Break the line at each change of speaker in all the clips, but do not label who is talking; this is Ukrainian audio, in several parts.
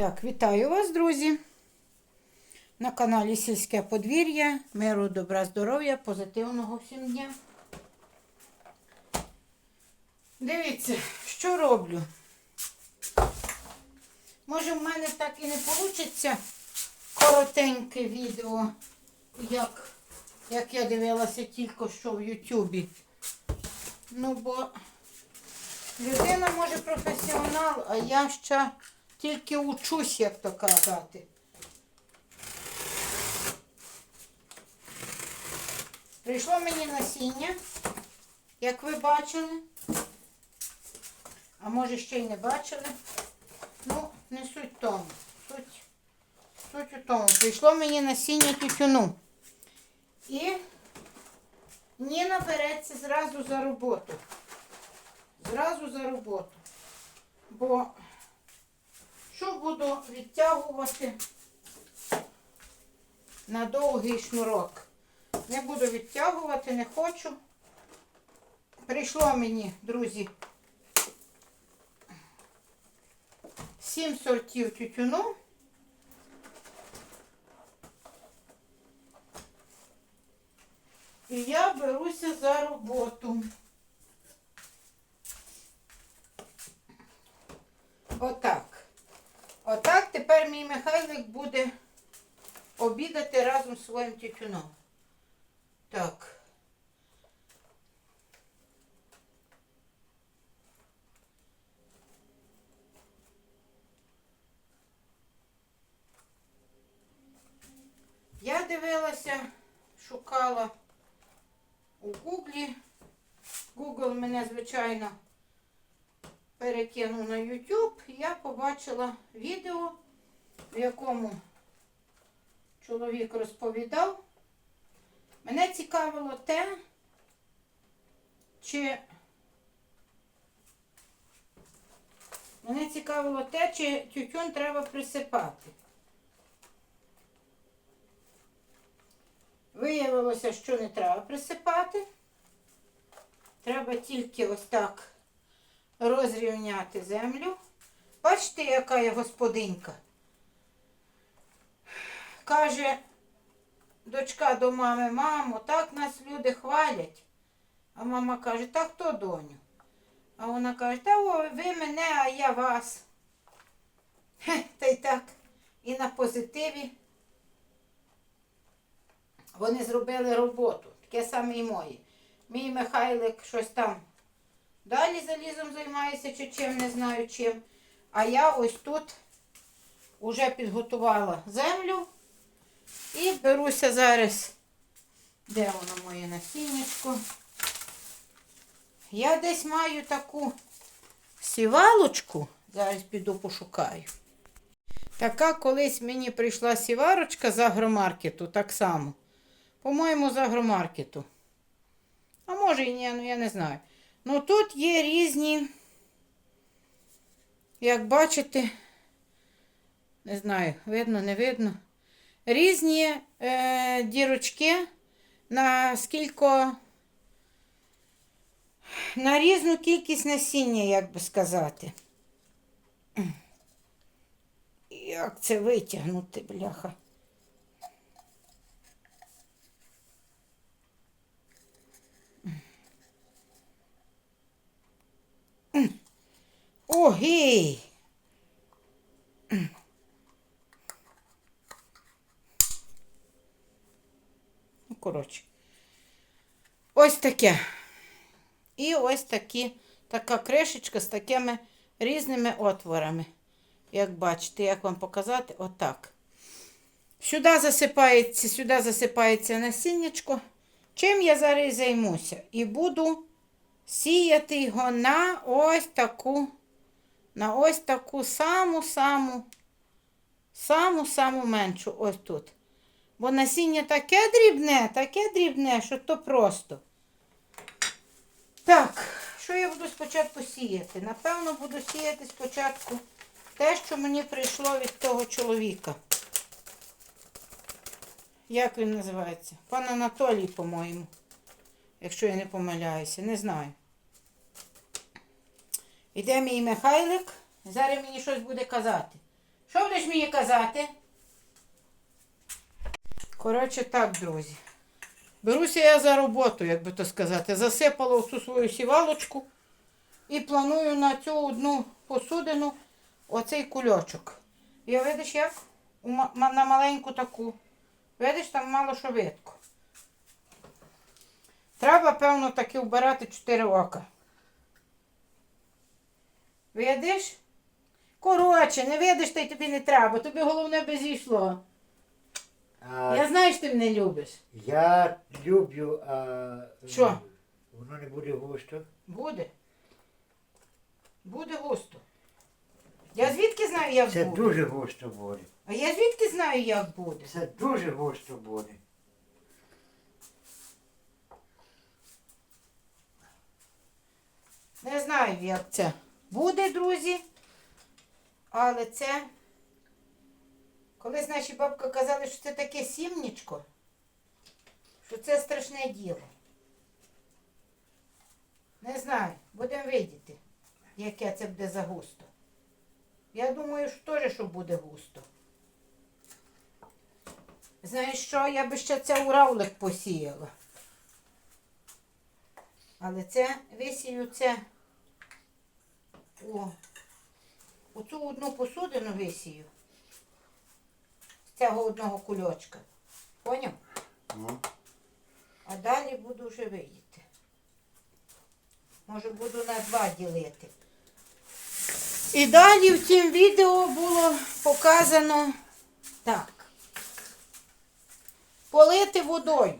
Так, вітаю вас, друзі. На каналі Сільське подвір'я. Миру, добра, здоров'я, позитивного всім дня. Дивіться, що роблю. Може, в мене так і не вийде коротеньке відео, як, як я дивилася тільки що в Ютубі. Ну, бо людина може професіонал, а я ще тільки учусь, як то казати. Прийшло мені насіння, як ви бачили. А може ще й не бачили. Ну, не суть тому. Суть, суть у тому. Прийшло мені насіння тютюну. І Ніна береться зразу за роботу. Зразу за роботу. Бо що буду відтягувати на довгий шнурок? Не буду відтягувати, не хочу. Прийшло мені, друзі, сім сортів тютюну. І я беруся за роботу. Отак. Отак тепер мій Михайлик буде обідати разом з своїм тютюном. Так. Я дивилася, шукала у Гуглі. Google мене, звичайно, перекинув на YouTube. Я побачила відео, в якому чоловік розповідав. Мене цікавило те, чи мене цікавило те, чи тютюн треба присипати. Виявилося, що не треба присипати. Треба тільки ось так розрівняти землю. Бачите, яка я господинька. Каже дочка до мами, мамо, так нас люди хвалять. А мама каже, та хто доню? А вона каже, та о, ви мене, а я вас. Хе, та й так. І на позитиві вони зробили роботу. Таке саме і моє. Мій Михайлик щось там далі залізом займається чи чим, не знаю чим. А я ось тут вже підготувала землю і беруся зараз. Де воно моє насіннячко? Я десь маю таку сівалочку. Зараз піду пошукаю. Така колись мені прийшла сіварочка з агромаркету, так само. По-моєму, з агромаркету. А може і ні, ну я не знаю. Ну тут є різні, як бачите, не знаю, видно, не видно. Різні е, дірочки на скільки, на різну кількість насіння, як би сказати. Як це витягнути, бляха? О! Ну, коротше. Ось таке. І ось такі, така кришечка з такими різними отворами. Як бачите, як вам показати, отак. Сюди засипається, сюди засипається насіннячко. Чим я зараз займуся? І буду сіяти його на ось таку, на ось таку саму-саму, саму-саму меншу ось тут. Бо насіння таке дрібне, таке дрібне, що то просто. Так, що я буду спочатку сіяти? Напевно, буду сіяти спочатку те, що мені прийшло від того чоловіка. Як він називається? Пан Анатолій, по-моєму. Якщо я не помиляюся, не знаю. Іде мій Михайлик. Зараз мені щось буде казати. Що будеш мені казати? Коротше, так, друзі. Беруся я за роботу, як би то сказати. Засипала всю свою сівалочку і планую на цю одну посудину оцей кульочок. Я видиш як? На маленьку таку. Видиш, там мало що видко. Треба, певно, таки вбирати чотири ока. Видиш? Коротше, не видиш, та й тобі не треба. Тобі головне би зійшло.
А,
Я знаю, що ти мене любиш.
я люблю, а
Що?
воно не буде густо.
Буде. Буде густо. Я звідки знаю, як
Це
буде?
дуже густо буде.
А я звідки знаю, як буде?
Це дуже густо буде.
Не знаю, як це буде, друзі. Але це. Колись наші бабка казали, що це таке сімнічко, що це страшне діло. Не знаю, будемо видіти, яке це буде за густо. Я думаю, що теж, що буде густо. Знаєш що, я би ще це у равлик посіяла. Але це висію це у, у цю одну посудину висію. З цього одного кульочка. Поняв?
Ну.
А далі буду вже видіти. Може буду на два ділити. І далі в цім відео було показано так. Полити водою.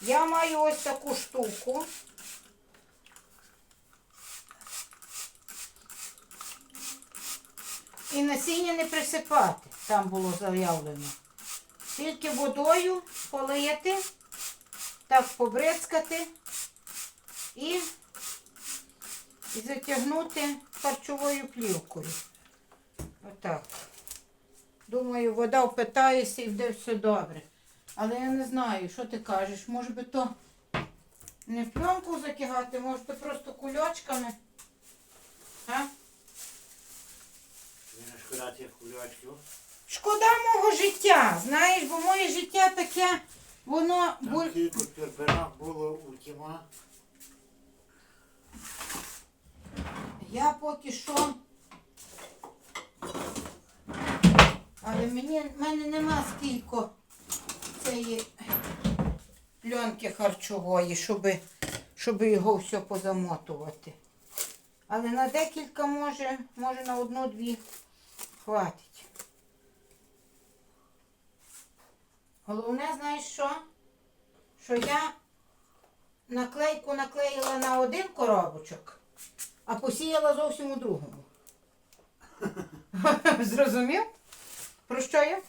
Я маю ось таку штуку. І насіння не присипати, там було заявлено. Тільки водою полити, так побризкати і, затягнути харчовою плівкою. Отак. Думаю, вода впитається і буде все добре. Але я не знаю, що ти кажеш. Може би то не в пленку затягати, може то просто кульочками. А?
Ви не шкода.
Шкода мого життя, знаєш, бо моє життя таке, воно
Там
буль...
кілька було у тіма.
Я поки що. Але мені, в мене нема скільки цієї пленки харчової, щоб, щоб його все позамотувати. Але на декілька може, може на одну-дві хватить. Головне, знаєш що? Що я наклейку наклеїла на один коробочок, а посіяла зовсім у другому. Зрозумів? Про що я?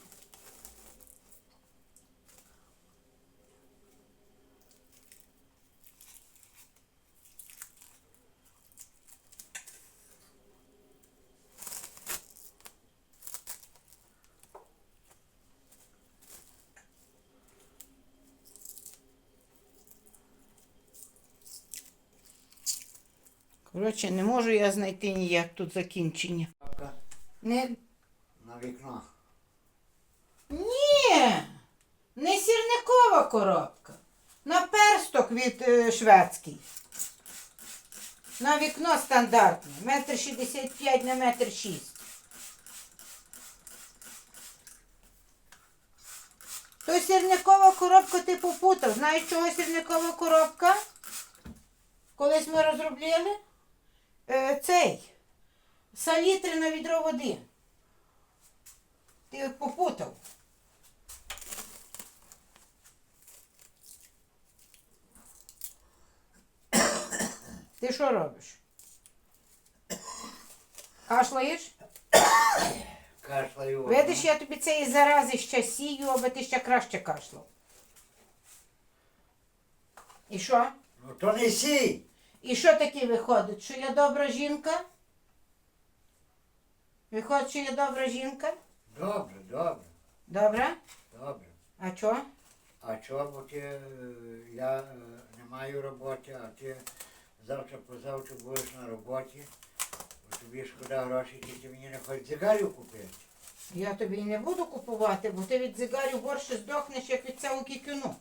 Коротше, не можу я знайти ніяк тут закінчення. Не...
на вікно.
Ні, не сірникова коробка. На персток від е, шведський. На вікно стандартне. Метр шістдесят п'ять на метр шість. То сірникова коробка ти попутав. Знаєш, чого сірникова коробка? Колись ми розробляли е, цей салітри на відро води. Ти попутав. Ти що робиш? Кашлаєш?
Кашлаю.
Видиш, я тобі цієї зарази ще сію, аби ти ще краще кашлав. І що?
Ну то не сій.
І що таке виходить? Що я добра жінка? Виходить, що я добра жінка?
Добре, добре,
Добре?
добре.
А що?
А чого, бо ти, е, я е, не маю роботи, а ти завтра позавтра будеш на роботі, бо тобі шкода грошей, ти, ти мені не хочеш цигарів купити.
Я тобі і не буду купувати, бо ти від зигарів борше здохнеш, як від цього кікюну.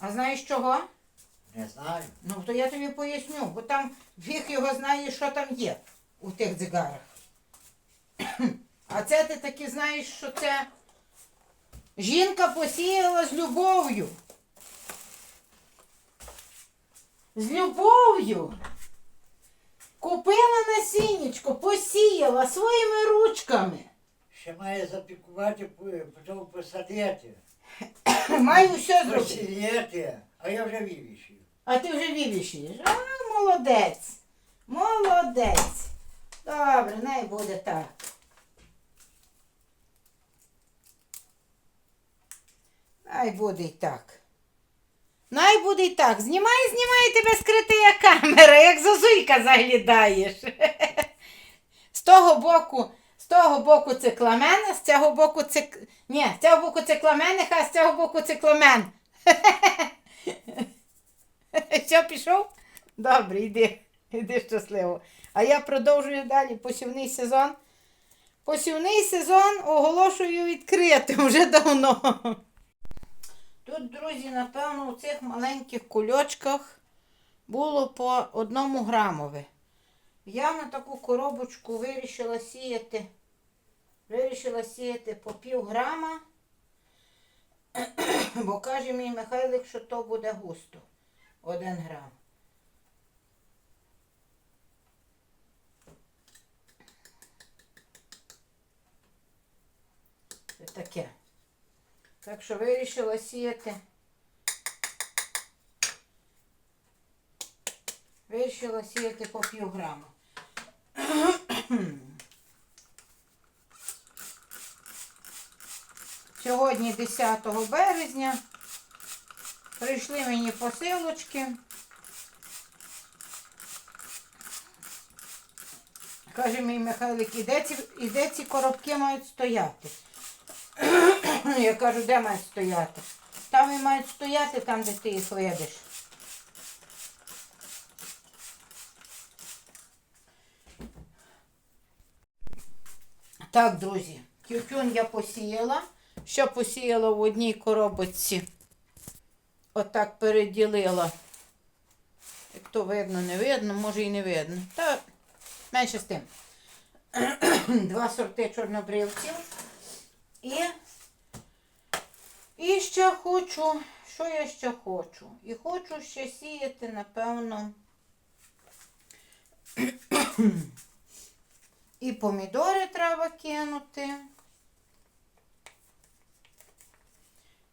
А знаєш чого?
Не знаю.
Ну, то я тобі поясню, бо там фіг його знає, що там є у тих дзигарах. А це ти таки знаєш, що це жінка посіяла з любов'ю. З любов'ю. Купила насіннячко, посіяла своїми ручками.
Ще має запікувати, потім посадити.
Маю все зробити.
Посіяти, а я вже вивішив.
А ти вже вивішуєш. А, молодець. Молодець. Добре, най буде так. Най буде й так. Най буде й так. Знімай, знімай тебе скрита камера, як зозуйка заглядаєш. З того боку, з того боку цикламена, з цього боку цик... Ні, з цього боку цикламених, а з цього боку цикламен. Що, пішов? Добре, йди, йди щасливо. А я продовжую далі посівний сезон. Посівний сезон оголошую відкритим вже давно. Тут, друзі, напевно, у цих маленьких кульочках було по одному грамові. Я на таку коробочку вирішила сіяти. Вирішила сіяти по пів грама, бо каже мій Михайлик, що то буде густо. Один грам. Це таке. Так що вирішила сіяти. Вирішила сіяти по пів грама. Сьогодні 10 березня. Прийшли мені посилочки. Каже мій Михайлик, і де ці, і де ці коробки мають стояти? Я кажу, де мають стояти? Там і мають стояти, там, де ти їх видиш. Так, друзі, тютюн я посіяла. Що посіяла в одній коробочці? Отак переділила. Як то видно, не видно, може і не видно. Та менше з тим. Два сорти чорнобривців. І, і ще хочу, що я ще хочу? І хочу ще сіяти, напевно. І помідори треба кинути.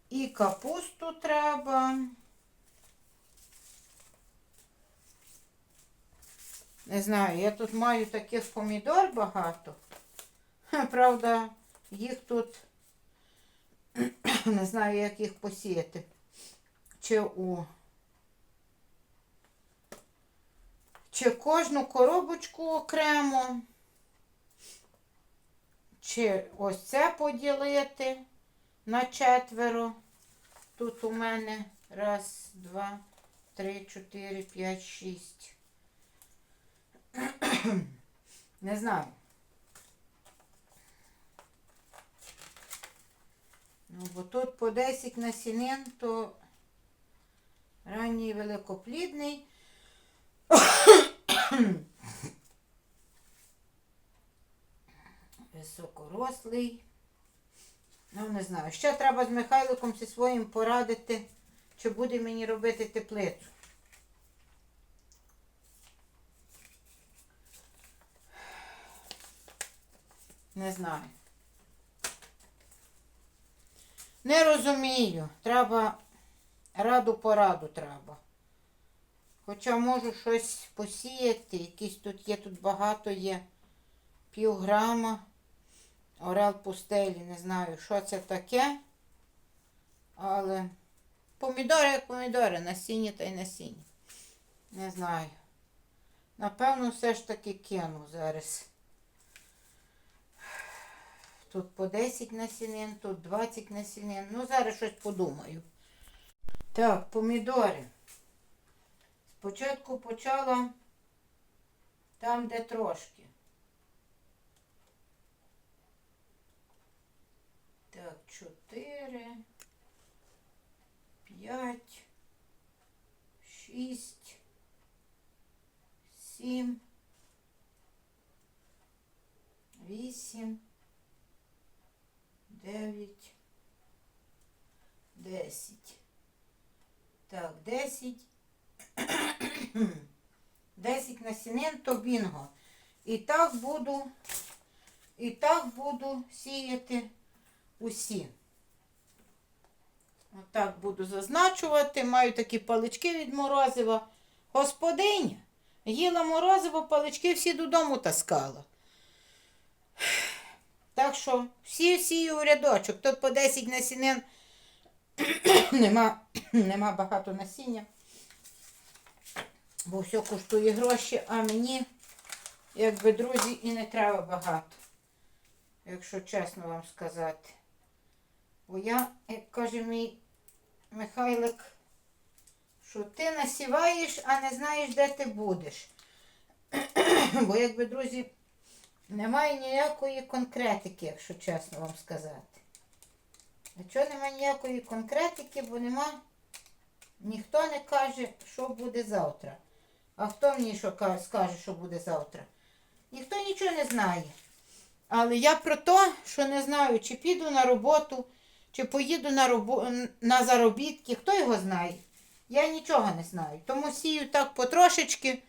І капусту треба. Не знаю, я тут маю таких помідор багато. Правда, їх тут не знаю, як їх посіяти. Чи у чи кожну коробочку окремо, чи ось це поділити на четверо. Тут у мене раз, два, три, чотири, п'ять, шість. Не знаю. Ну, бо тут по 10 насінин, то ранній великоплідний. Високорослий. Ну, не знаю. Ще треба з Михайликом зі своїм порадити, чи буде мені робити теплицю. Не знаю. Не розумію. Треба раду пораду треба. Хоча можу щось посіяти, якісь тут є, тут багато є пів грама. Орел пустелі, не знаю, що це таке. Але помідори як помідори, насіння та й насіння. Не знаю. Напевно, все ж таки кину зараз. Тут по 10 насінин, тут 20 насінин. Ну, зараз щось подумаю. Так, помідори. Спочатку почала там, де трошки. Чотири, п'ять, шість, сім, вісім, дев'ять, десять. Так, десять. Десять насінин то бінго. І так буду, і так буду сіяти усі. Отак буду зазначувати. Маю такі палички від морозива. Господиня їла морозиво, палички всі додому таскала. Так що всі сію у рядочок. Тут по 10 насінин нема, нема багато насіння. Бо все коштує гроші, а мені, якби друзі, і не треба багато. Якщо чесно вам сказати. Бо я, як каже мій Михайлик, що ти насіваєш, а не знаєш, де ти будеш. Бо, якби, друзі, немає ніякої конкретики, якщо чесно вам сказати. А чого немає ніякої конкретики, бо нема, ніхто не каже, що буде завтра. А хто мені що скаже, що буде завтра? Ніхто нічого не знає. Але я про те, що не знаю, чи піду на роботу, чи поїду на, робо... на заробітки, хто його знає. Я нічого не знаю. Тому сію так потрошечки,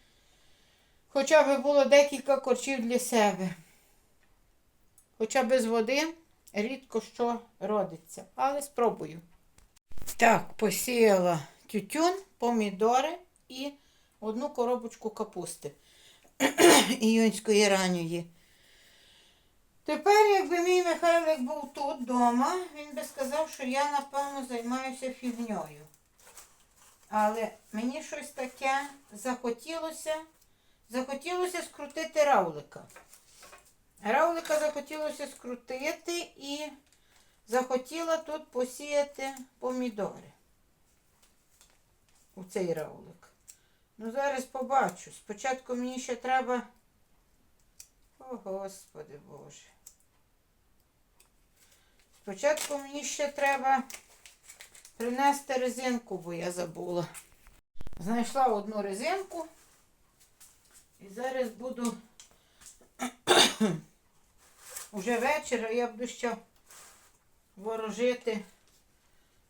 хоча б було декілька корчів для себе. Хоча без води рідко що родиться. Але спробую. Так, посіяла тютюн, помідори і одну коробочку капусти іюнської ранньої. Тепер, якби мій Михайлик був тут вдома, він би сказав, що я, напевно, займаюся фігньою. Але мені щось таке захотілося, захотілося скрутити равлика. Равлика захотілося скрутити і захотіла тут посіяти помідори. У цей равлик. Ну, зараз побачу. Спочатку мені ще треба. О, Господи Боже. Спочатку мені ще треба принести резинку, бо я забула. Знайшла одну резинку. І зараз буду уже вечір, а я буду ще ворожити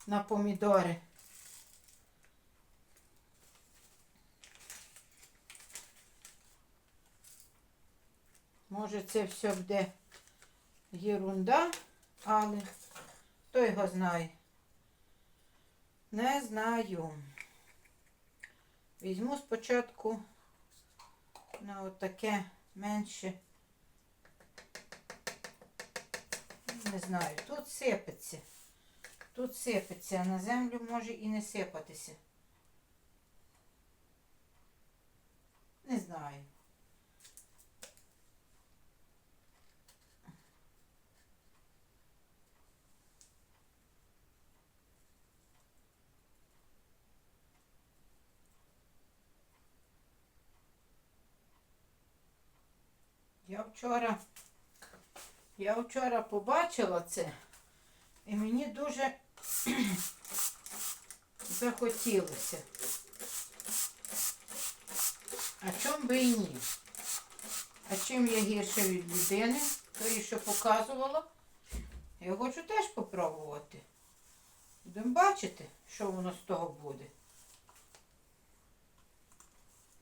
на помідори. Може це все буде єрунда, але хто його знає? Не знаю. Візьму спочатку на отаке менше. Не знаю, тут сипеться. Тут сипеться, а на землю може і не сипатися. Не знаю. Я вчора, я вчора побачила це, і мені дуже захотілося. А чом би і ні? А чим я гірше від людини, тої, що показувала, я хочу теж попробувати. Будемо бачити, що воно з того буде.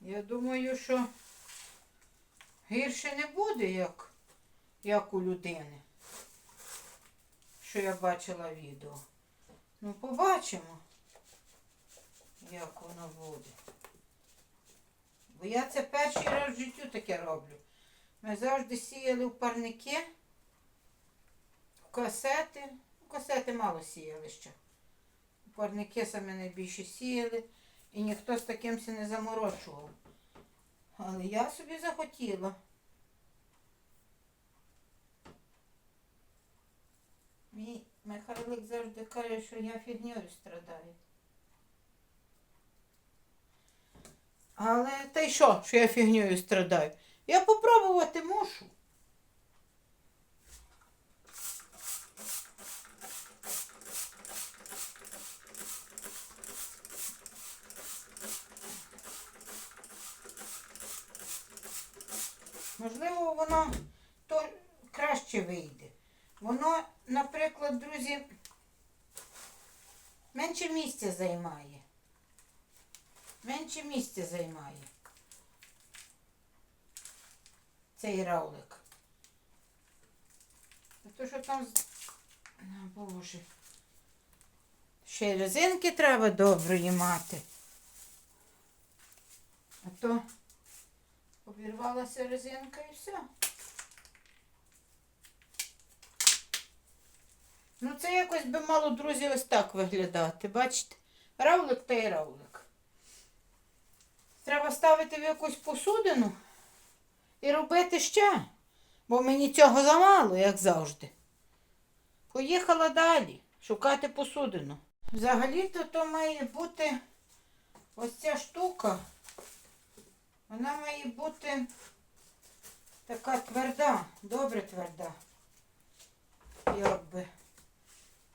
Я думаю, що гірше не буде, як, як у людини. Що я бачила відео. Ну, побачимо, як воно буде. Бо я це перший раз в життю таке роблю. Ми завжди сіяли в парники, в касети. В касети мало сіяли ще. У парники саме найбільше сіяли. І ніхто з таким не заморочував. Але я собі захотіла. Мій Михайлик завжди каже, що я фігньою страдаю. Але та й що, що я фігньою страдаю? Я попробувати мушу. Можливо, воно то краще вийде. Воно, наприклад, друзі, менше місця займає. Менше місця займає. Цей равлик. А то, що там. А, Боже. Ще резинки треба доброї мати. А то обірвалася резинка і все. Ну, це якось би мало, друзі, ось так виглядати. Бачите? Равлик та й равлик. Треба ставити в якусь посудину і робити ще. Бо мені цього замало, як завжди. Поїхала далі шукати посудину. Взагалі-то то має бути ось ця штука. Вона має бути така тверда, добре тверда. Якби.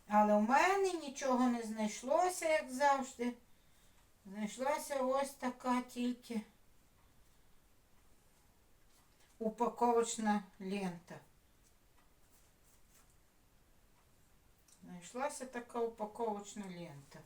Але у мене нічого не знайшлося, як завжди. Знайшлася ось така тільки упаковочна лента. Знайшлася така упаковочна лента.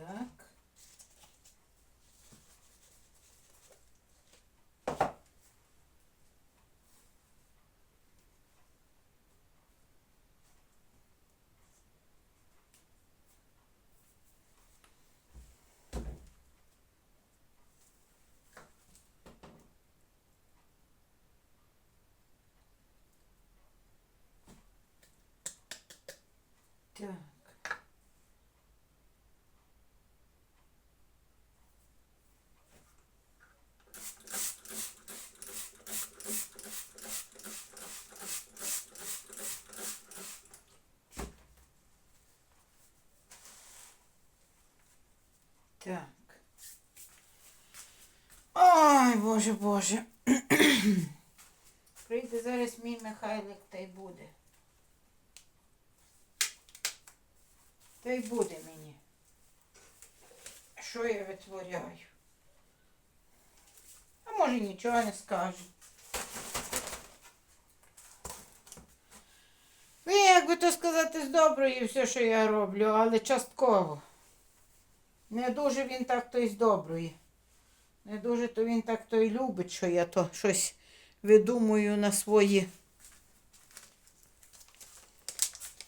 Так. Так. Так. Ой, боже, боже. Прийде зараз мій Михайлик та й буде. Та й буде мені. Що я витворяю? А може нічого не скаже. Ну, як би то сказати, з доброї все, що я роблю, але частково. Не дуже він так то й з. Не дуже то він так то й любить, що я то щось видумую на свої.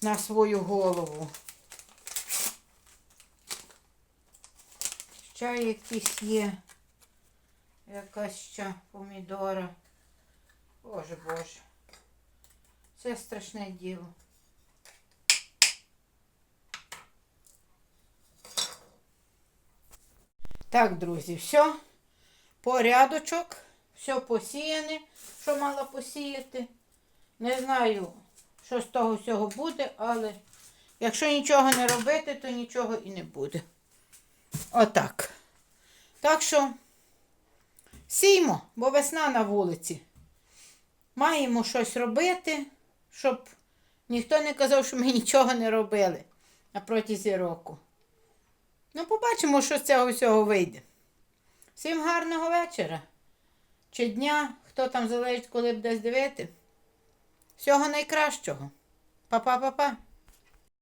На свою голову. Ще якісь є. Якась ще помідора. Боже Боже. Це страшне діло. Так, друзі, все. Порядочок. Все посіяне, що мала посіяти. Не знаю, що з того всього буде, але якщо нічого не робити, то нічого і не буде. Отак. Так що сіймо, бо весна на вулиці. Маємо щось робити, щоб ніхто не казав, що ми нічого не робили протязі року. Ну, побачимо, що з цього всього вийде. Всім гарного вечора. Чи дня, хто там залежить, коли буде дивити. Всього найкращого. Па-па-па-па.